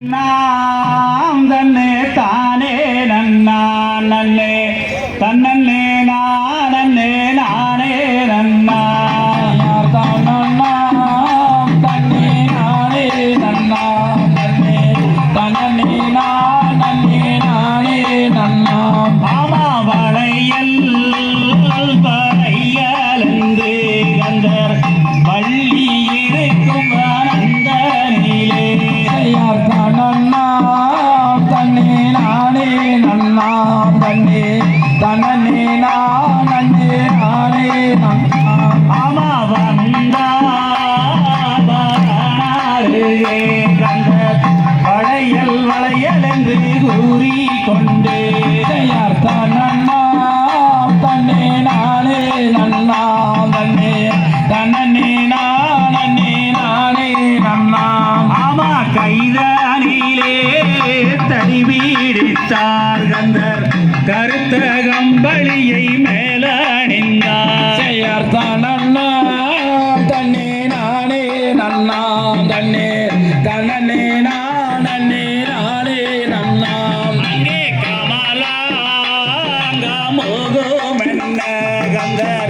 நாம் தன்னே தானே நன்னா நன்னே தன்னை தன்னே நானே நன்னா தன்னே தன்னே நான் தடி வீடித்தார் கருத்த கம்பளியை மேலணிந்தார். செய்யார்த்தான் அண்ணா தண்ணே நானே நன்னா தண்ணே கண்ணனே நானே நானே நன்னா அங்கே கமலா மோகோ மன்ன கந்தர்.